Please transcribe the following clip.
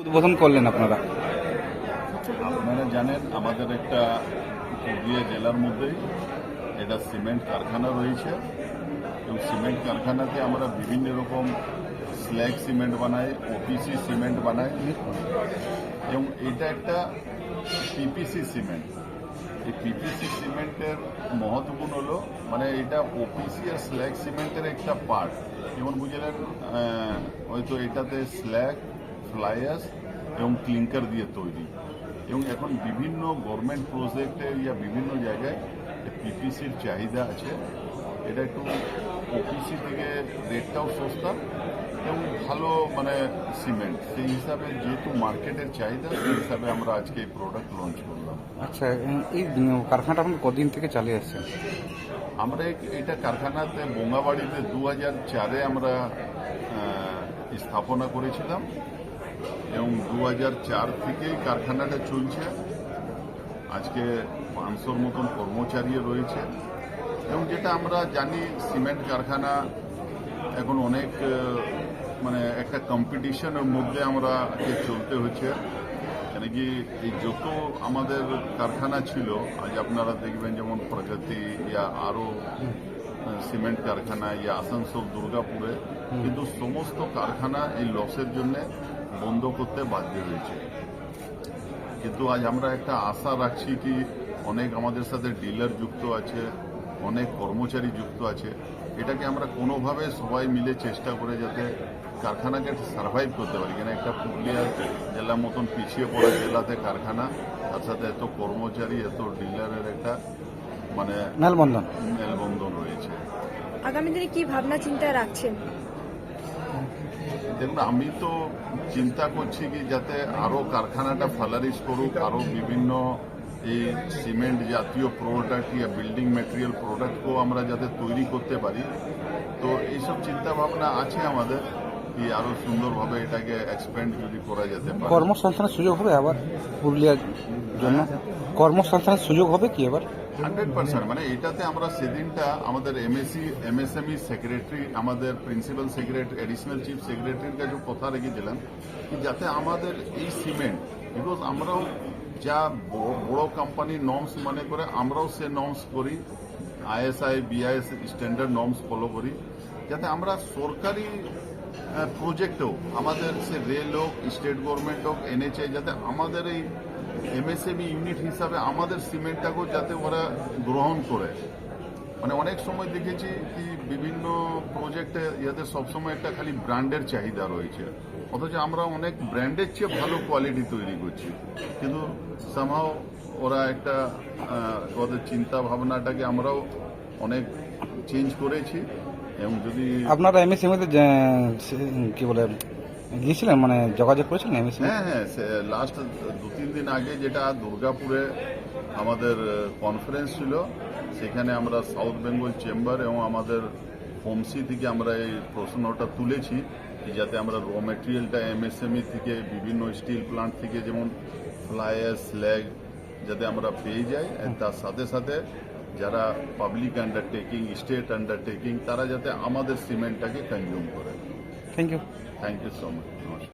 উদ্বোধন করলেন আপনারা? আপনারা জানেন, আমাদের একটা পুরুলিয়া জেলার মধ্যেই এটা সিমেন্ট কারখানা রয়েছে। এবং সিমেন্ট কারখানাতে আমরা বিভিন্ন রকম স্ল্যাগ সিমেন্ট বানাই ওপিসি সিমেন্ট বানাই। এবং এটা একটা পিপিসি সিমেন্ট। এই পিপিসি সিমেন্টের মহত্বপূর্ণ হলো মানে এটা ওপিসি আর স্ল্যাগ সিমেন্টের একটা পার্ট যেমন বুঝলেন হয়তো এটাতে স্ল্যাগ ফ্লাইয়াস এবং ক্লিঙ্কার দিয়ে তৈরি। এবং এখন বিভিন্ন গভর্নমেন্ট প্রজেক্টে ইয়া বিভিন্ন জায়গায় পিপিসির চাহিদা আছে। এটা একটু ওপিসি থেকে রেটটাও সস্তা এবং ভালো মানে সিমেন্ট সেই হিসাবে যেহেতু মার্কেটের চাহিদা সেই হিসাবে আমরা আজকে এই প্রোডাক্ট লঞ্চ করলাম। আচ্ছা এই কারখানাটা আপনার কদিন থেকে চালিয়ে আসছেন আমরা এটা কারখানাতে বোঙ্গাবাড়িতে দু হাজার চারে আমরা স্থাপনা করেছিলাম। এবং দু হাজার চার থেকেই কারখানাটা চলছে। আজকে পাঁচশোর মতন কর্মচারী রয়েছে। এবং যেটা আমরা জানি সিমেন্ট কারখানা এখন অনেক মানে একটা কম্পিটিশনের মধ্যে আমরা চলতে হচ্ছে। কেন কি এই যত আমাদের কারখানা ছিল আজ আপনারা দেখবেন যেমন প্রগতি ইয়া আরও সিমেন্ট কারখানা ইয়া আসানসোল দুর্গাপুরে। কিন্তু সমস্ত কারখানা এই লসের জন্য বন্ধ করতে বাধ্য হয়েছে। কিন্তু আজ আমরা একটা আশা রাখছি কি অনেক আমাদের সাথে ডিলার যুক্ত আছে অনেক কর্মচারী যুক্ত আছে। এটাকে আমরা কোনোভাবে সবাই মিলে চেষ্টা করে যাতে কারখানাকে সার্ভাইভ করতে পারি। কেন একটা পুরুলিয়া জেলার মতন পিছিয়ে পড়া জেলাতে কারখানা তার সাথে এত কর্মচারী এত ডিলারের একটা মানে মেলবন্ধন। মেলবন্ধন রয়েছে। আগামী দিনে কি ভাবনা চিন্তায় রাখছেন? দেখুন আমি তো চিন্তা করছি কি যাতে আরও কারখানাটা ফ্লারিশ করুক, আরও বিভিন্ন এই সিমেন্ট জাতীয় প্রোডাক্ট ইয়া বিল্ডিং ম্যাটেরিয়াল প্রোডাক্টকেও আমরা যাতে তৈরি করতে পারি। তো এইসব চিন্তাভাবনা আছে আমাদের। কি আরও সুন্দরভাবে এটাকে এক্সপ্যান্ড যদি করা যেতে পারে? কর্মসংস্থানের সুযোগ হবে আবার পুরুলিয়ার জন্য? কর্মসংস্থানের সুযোগ হবে কি এবার হান্ড্রেড পার্সেন্ট মানে এটাতে আমরা সেদিনটা আমাদের এমএসসি এমএসএমই সেক্রেটারি আমাদের প্রিন্সিপাল সেক্রেটারি এডিশনাল চিফ সেক্রেটারির কাছে কথা রেখে দিলাম যাতে আমাদের এই সিমেন্ট বিকজ আমরাও যা বড় বড় কোম্পানি নর্মস মনে করে আমরাও সে নর্মস করি ISI BIS standard norms follow করি যাতে আমরা সরকারি প্রজেক্টেও আমাদের সে রেল হোক স্টেট গভর্নমেন্ট হোক এনএচআই যাতে আমাদের এই এমএসএমই ইউনিট হিসাবে আমাদের সিমেন্টটাকেও যাতে ওরা গ্রহণ করে। মানে অনেক সময় দেখেছি কি বিভিন্ন প্রজেক্টে ইয়াদের সবসময় একটা খালি ব্র্যান্ডের চাহিদা রয়েছে। অথচ আমরা অনেক ব্র্যান্ডের চেয়ে ভালো কোয়ালিটি তৈরি করছি। কিন্তু সামহাও ওরা একটা ওদের চিন্তা ভাবনাটাকে আমরাও অনেক চেঞ্জ করেছি এবং যদি আপনারা এমএসএমএতে কি বলে গিয়েছিলেন? মানে যোগাযোগ করেছিলেন এমএসএমএ হ্যাঁ হ্যাঁ লাস্ট দু তিন দিন আগে যেটা দুর্গাপুরে আমাদের কনফারেন্স ছিল সেখানে আমরা সাউথ বেঙ্গল চেম্বার এবং আমাদের হোমসি থেকে আমরা এই প্রশ্নটা তুলেছি যাতে আমরা র মেটেরিয়ালটা এমএসএমই থেকে বিভিন্ন স্টিল প্লান্ট থেকে যেমন ফ্লায়ার স্ল্যাগ যাতে আমরা পেয়ে যাই। তার সাথে সাথে যারা পাবলিক আন্ডারটেকিং স্টেট আন্ডারটেকিং তারা যাতে আমাদের সিমেন্টটাকে কনজিউম করে thank you thank you so much নমস্কার